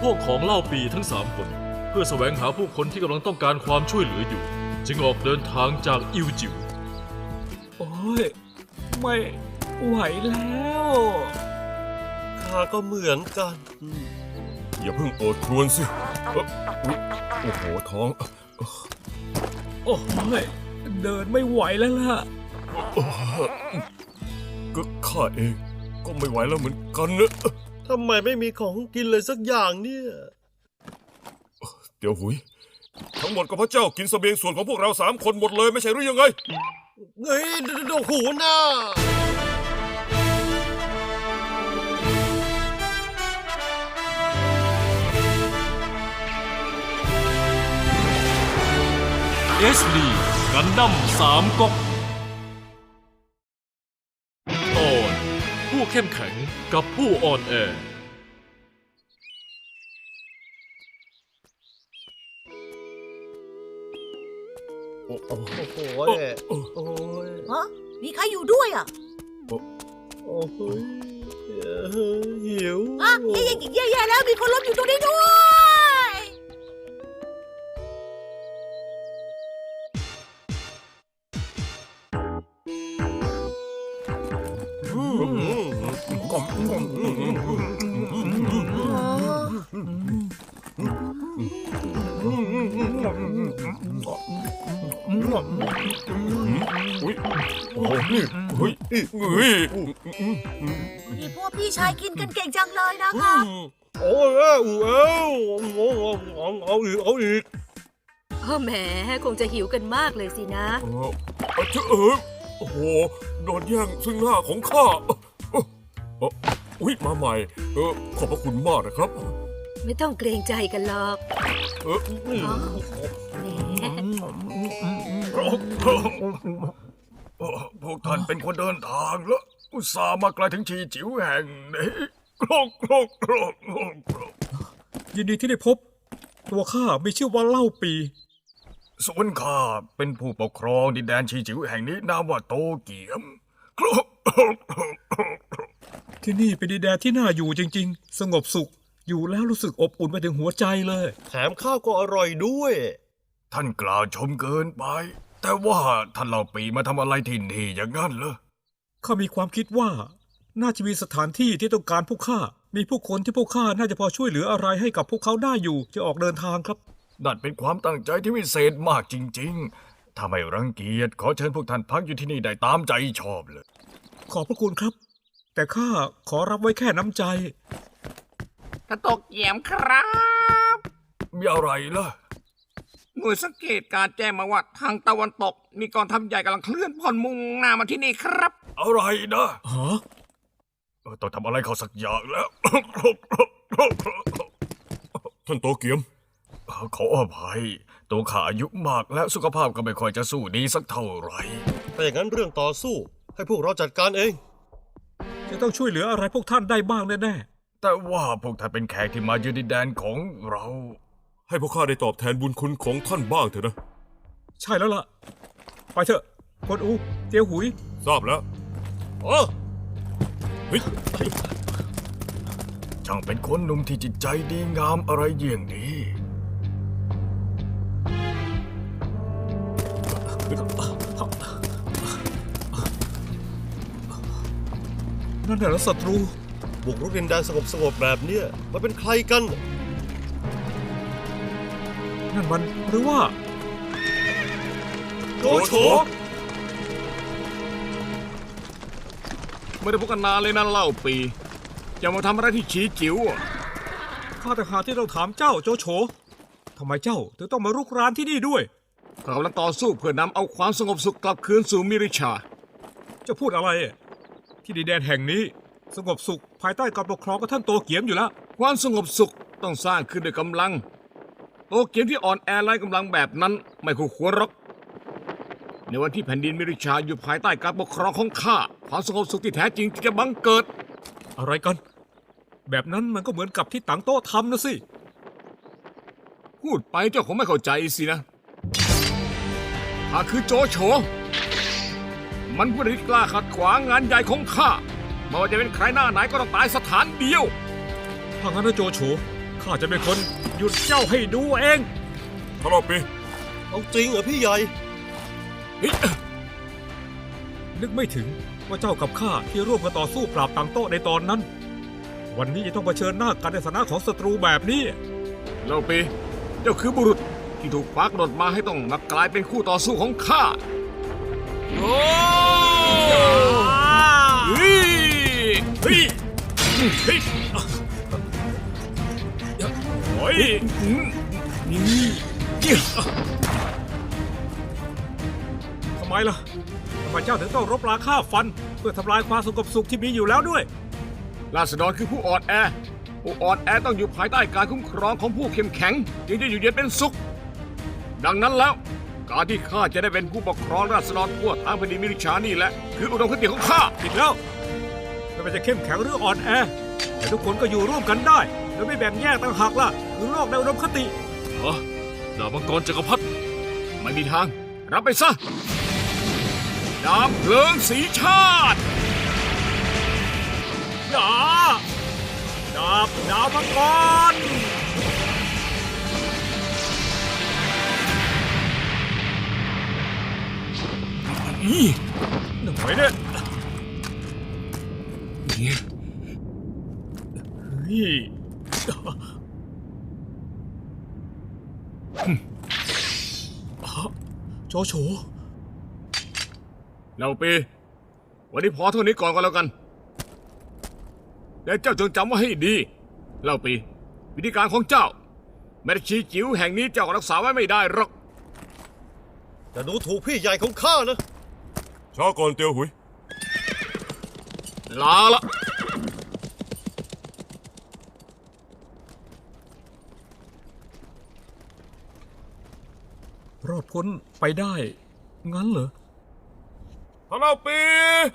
พวกของเล่าปีทั้งสามคน เพื่อแสวงหาผู้คนที่กำลังต้องการความช่วยเหลืออยู่ จึงออกเดินทางจากอิวจิวโอ้ย ไม่ไหวแล้วข้าก็เหมือนกัน อย่าเพิ่งโอดครวญสิเอ้ออุ๊ยโอ้โหท้องโอ้ยเดินไม่ไหวแล้วล่ะ ก็ข้าเองก็ไม่ไหวแล้วเหมือนกันนะ ทำไมไม่มีของกินเลยสักอย่างเนี่ย เดี๋ยวหุย ทั้งหมดก็พระเจ้ากินเสบียงส่วนของพวกเราสามคนหมดเลยไม่ใช่หรือยังไง เฮ้ยดดดหูหน้า SD กันดั้มสามก๊ก เข้มแข็งกับผู้อ่อนแอ โอ้โหโอ้โหโอ้โอ้ยฮะมีใครอยู่ด้วยอะโอ้โหเอ่อหิวฮะแย่แย่แย่แล้วมีคนล้มอยู่ตรงนี้ด้วย อุ้ยโอ้โหนี่เฮ้ยเฮ้ยนี่พวกพี่ชายกินกันเก่งจังเลยนะคะโอ้ยเอ้าเอ้าเอาเอาเอาอีกเอาอีกเออแหมคงจะหิวกันมากเลยสินะเออเออเจออโอ้โหโดนแย่งซึ่งหน้าของข้า ออเอออุ้ยมาใหม่ เออขอบพระคุณมากนะครับ ไม่ต้องเกรงใจกันหรอกเอออ๋อแหมพวกท่านเป็นคนเดินทางแล้ว อุตส่าห์มาไกลถึงชีจิ๋วแห่งนี้โกรกโกรกโกรกโกรกโกรกยินดีที่ได้พบ ตัวข้ามีชื่อว่าเล่าปี ส่วนข้าเป็นผู้ปกครองดินแดนชีจิ๋วแห่งนี้นามว่าโตเกียมโกรกโกรกโกรกโกรกโกรก ที่นี่เป็นดินแดนที่น่าอยู่จริง ๆ สงบสุข อยู่แล้วรู้สึกอบอุ่นไปถึงหัวใจเลย แถมข้าวก็อร่อยด้วย ท่านกล่าวชมเกินไป แต่ว่าท่านเล่าปีมาทำอะไรที่นี่อย่างนั้นเหรอข้ามีความคิดว่า น่าจะมีสถานที่ที่ต้องการพวกข้ามีผู้คนที่พวกข้าน่าจะพอช่วยเหลืออะไรให้กับพวกเขาได้อยู่จะออกเดินทางครับนั่นเป็นความตั้งใจที่วิเศษมากจริง ๆ ถ้าไม่รังเกียจขอเชิญพวกท่านพักอยู่ที่นี่ได้ตามใจชอบเลย ขอบพระคุณครับ แต่ข้าขอรับไว้แค่น้ำใจ กระตกเหยี่ยมครับ มีอะไรล่ะ หน่วยสังเกตการณ์แจ้งมาว่าทางตะวันตก มีกองทัพใหญ่กำลังเคลื่อนพลมุ่งหน้ามาที่นี่ครับ อะไรนะฮะเออต้องทำอะไรเขาสักอย่างแล้ว ท่านโตเกียม ขออภัยตัวข้าอายุมากแล้วสุขภาพก็ไม่ค่อยจะสู้ดีสักเท่าไหร่ ถ้าอย่างนั้นเรื่องต่อสู้ให้พวกเราจัดการเอง จะต้องช่วยเหลืออะไรพวกท่านได้บ้างแน่แต่ว่าพวกท่านเป็นแขกที่มาเยือนดินแดนของเรา ให้พวกข้าได้ตอบแทนบุญคุณของท่านบ้างเถอะนะๆใช่แล้วล่ะ ไปเถอะกวนอู เตียวหุย ทราบแล้วอ๋อเฮ้ยช่างเป็นคนหนุ่มที่จิตใจดีงามอะไรเยี่ยงนี้ นั่นแหละศัตรู บุกรุกดินแดนสงบสงบๆแบบเนี้ยมันเป็นใครกัน นั่นมันหรือว่าโจโฉไม่ได้พบกันนานเลยนะเล่าปีจะมาทำอะไรที่ฉีจิ๋วอะข้าแต่หาที่เราถามเจ้าโจโฉทำไมเจ้าถึงต้องมารุกรานที่นี่ด้วย เรากำลังต่อสู้เพื่อนำเอาความสงบสุขกลับคืนสู่มิริชา จะพูดอะไรอะ ที่ดินแดนแห่งนี้ สงบสุขภายใต้การปกครองของท่านโตเกียมอยู่แล้ว ความสงบสุขต้องสร้างขึ้นด้วยกำลัง โตเกียวที่อ่อนแอไร้กำลังแบบนั้นไม่คู่ควรหรอก ในวันที่แผ่นดินมิริชาอยู่ภายใต้การปกครองของข้าความสงบสุขที่แท้จริงที่จะบังเกิด อะไรกัน แบบนั้นมันก็เหมือนกับที่ตังโต้ทำนะสิ พูดไปเจ้าคงไม่เข้าใจสินะข้าคือโจโฉ มันผู้ใดที่กล้าขัดขวางงานใหญ่ของข้าไม่ว่าจะเป็นใครหน้าไหนก็ต้องตายสถานเดียว ถ้างั้นนะโจโฉข้าจะเป็นคนหยุดเจ้าให้ดูเองท่านเล่าปีเอาจริงเหรอพี่ใหญ่ นึกไม่ถึงว่าเจ้ากับข้าที่ร่วมกันต่อสู้ปราบต่างโต๊ะในตอนนั้น วันนี้จะต้องเผชิญหน้ากันในฐานะของศัตรูแบบนี้เล่าปีเจ้าคือบุรุษที่ถูกฟ้ากำหนดมาให้ต้องมากลายเป็นคู่ต่อสู้ของข้าโอ้ เฮ้ยเฮ้ยเฮ้ยโอ้ยนี่ทำไมล่ะทำไมเจ้าถึงต้องรบราฆ่าฟัน เพื่อทำลายความสงบสุขที่มีอยู่แล้วด้วย ราษฎรคือผู้อ่อนแอ ผู้อ่อนแอต้องอยู่ภายใต้การคุ้มครองของผู้เข้มแข็ง จึงจะอยู่เย็นเป็นสุข ดังนั้นแล้ว การที่ข้าจะได้เป็นผู้ปกครองราษฎรทั่วทางแผ่นดินมิริชานี่แหละคืออุดมคติของข้าผิดแล้วไม่ว่าจะเข้มแข็งหรืออ่อนแอ แต่ทุกคนก็อยู่ร่วมกันได้โดยไม่แบ่งแยกต่างหากล่ะคือโลกในอุดมคติฮะดาบมังกรจักรพรรดิไม่มีทาง รับไปซะดาบเพลิงสีชาติดาบดาบดาวมังกร นี่หน่อยเนี่ยเฮ้ยโจโฉเราปี วันนี้พอเท่านี้ก่อนก็แล้วกันแต่เจ้าจงจำไว้ให้ดี เล่าปี วิธีการของเจ้า แม้แต่ชีจิ๋วแห่งนี้เจ้าก็รักษาไว้ไม่ได้หรอก แต่หนูถูกพี่ใหญ่ของข้านะ ช้าก่อนเตียวหุย ลาละ รอดพ้นไปได้ งั้นเหรอท่านเล่าปี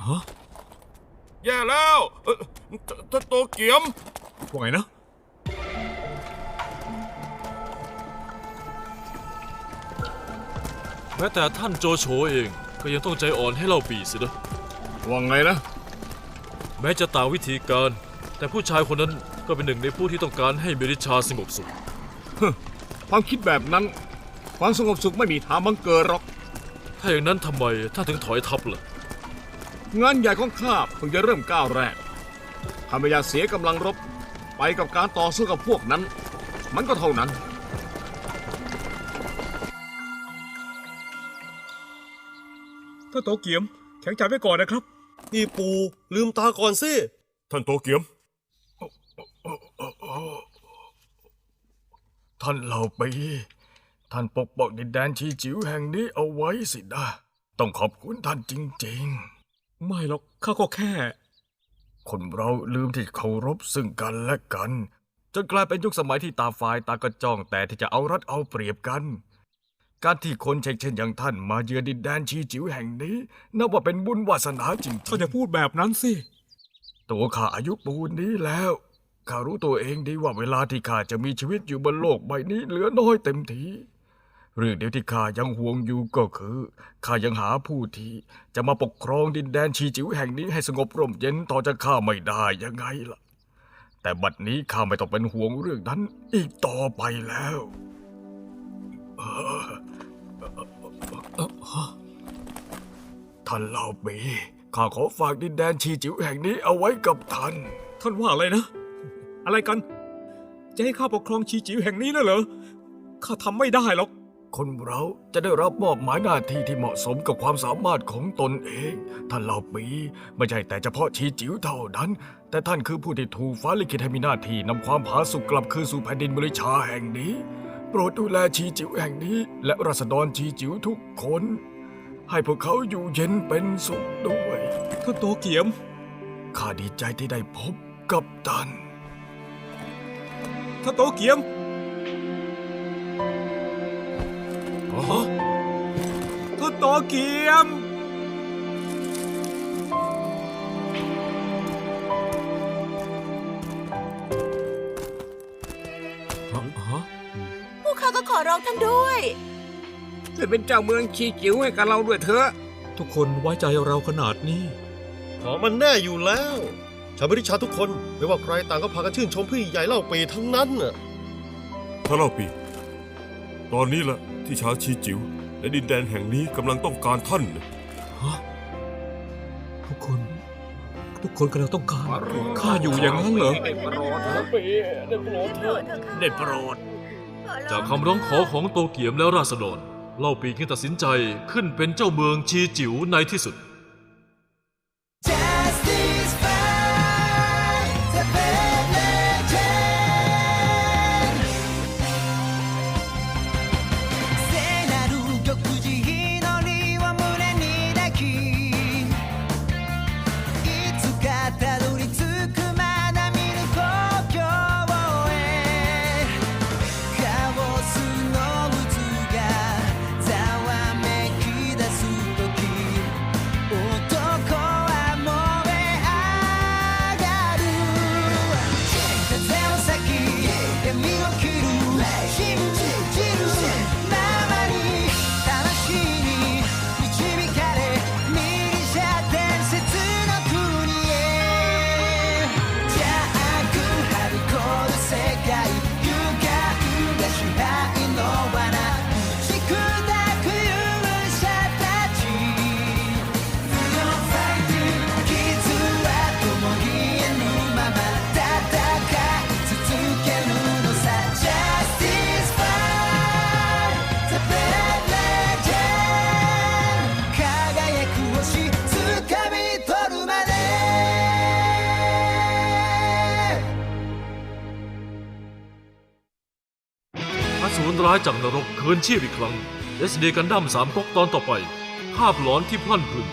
ฮะ แย่แล้วเอ่อท่านโตเกียม ว่าไงนะ แม้แต่ท่านโจโฉเอง ก็ยังต้องใจอ่อนให้เล่าปีสินะว่าไงนะ แม้จะต่างวิธีการ แต่ผู้ชายคนนั้นก็เป็นหนึ่งในผู้ที่ต้องการให้เมริชาสงบสุข ความคิดแบบนั้น ความสงบสุขไม่มีทางบังเกิดหรอก ถ้าอย่างนั้นทำไมท่านถึงถอยทัพล่ะ งานใหญ่ของข้าเพิ่งจะเริ่มก้าวแรกถ้าไม่อยากเสียกำลังรบ ไปกับการต่อสู้กับพวกนั้น มันก็เท่านั้น ถ้าโตเกียม แข็งใจไว้ก่อนนะครับ นี่ปูลืมตาก่อนสิ ท่านโตเกียม ท่านเหล่าปีท่านปกป้องดินแดนชีจิ๋วแห่งนี้เอาไว้สินะ ต้องขอบคุณท่านจริงไม่หรอกข้าก็แค่ๆคนเราลืมที่เคารพซึ่งกันและกัน จนกลายเป็นยุคสมัยที่ตาฝ่ายตากระจ้องแต่ที่จะเอารัดเอาเปรียบกัน การที่คนเช่นเช่นอย่างท่านมาเยือนดินแดนชีจิ๋วแห่งนี้ นับว่าเป็นบุญวาสนาจริงเขาจะพูดแบบนั้นสิๆตัวข้าอายุปูนนี้แล้วข้ารู้ตัวเองดีว่าเวลาที่ข้าจะมีชีวิตอยู่บนโลกใบนี้เหลือน้อยเต็มที เรื่องเดียวที่ข้ายังห่วงอยู่ก็คือข้ายังหาผู้ที่จะมาปกครองดินแดนชีจิ๋วแห่งนี้ให้สงบร่มเย็นต่อจากข้าไม่ได้ยังไงล่ะ แต่บัดนี้ข้าไม่ต้องเป็นห่วงเรื่องนั้นอีกต่อไปแล้ว เออ ท่านเล่าปีข้าขอฝากดินแดนชีจิ๋วแห่งนี้เอาไว้กับท่าน ท่านว่าอะไรนะ อะไรกัน จะให้ข้าปกครองชีจิ๋วแห่งนี้น่ะเหรอ ข้าทำไม่ได้หรอก คนเราจะได้รับมอบหมายหน้าที่ที่เหมาะสมกับความสามารถของตนเอง ท่านเหล่าปีไม่ใช่แต่เฉพาะชีจิ๋วเท่านั้น แต่ท่านคือผู้ที่ถูกฟ้าลิขิตให้มีหน้าที่นำความผาสุกกลับคืนสู่แผ่นดินบริชาแห่งนี้ โปรดดูแลชีจิ๋วแห่งนี้ และราษฎรชีจิ๋วทุกคน ให้พวกเขาอยู่เย็นเป็นสุขด้วยท่านโตเกียม ข้าดีใจที่ได้พบกับท่านท่านโตเกียมฮะท่านโตเกียม กข้าก็ขอร้องท่านด้วยช่วยเป็นเจ้าเมืองชีจิ๋วให้กับเราด้วยเถอะ ทุกคนไว้ใจเราขนาดนี้ ขอมันแน่อยู่แล้วชาวบริชาทุกคนไม่ว่าใครต่างก็พากันชื่นชมพี่ใหญ่เล่าปีทั้งนั้นน่ะท่านเล่าปี ตอนนี้แหละที่ช้างชีจิ๋วและดินแดนแห่งนี้กำลังต้องการท่านนะทุกคน ทุกคนกำลังต้องการข้าอยู่อย่างนั้นเหรอ ได้โปรดเถอะ ได้โปรด จากคำร้องขอของโตเกียมและราษฎร เล่าปีกิ้งตัดสินใจขึ้นเป็นเจ้าเมืองชีจิ๋วในที่สุด ร้ายจากนรกคืนชีพอีกครั้ง SD กันดั้มสามก๊กตอนต่อไป ภาพหลอนที่พลั่นพรึง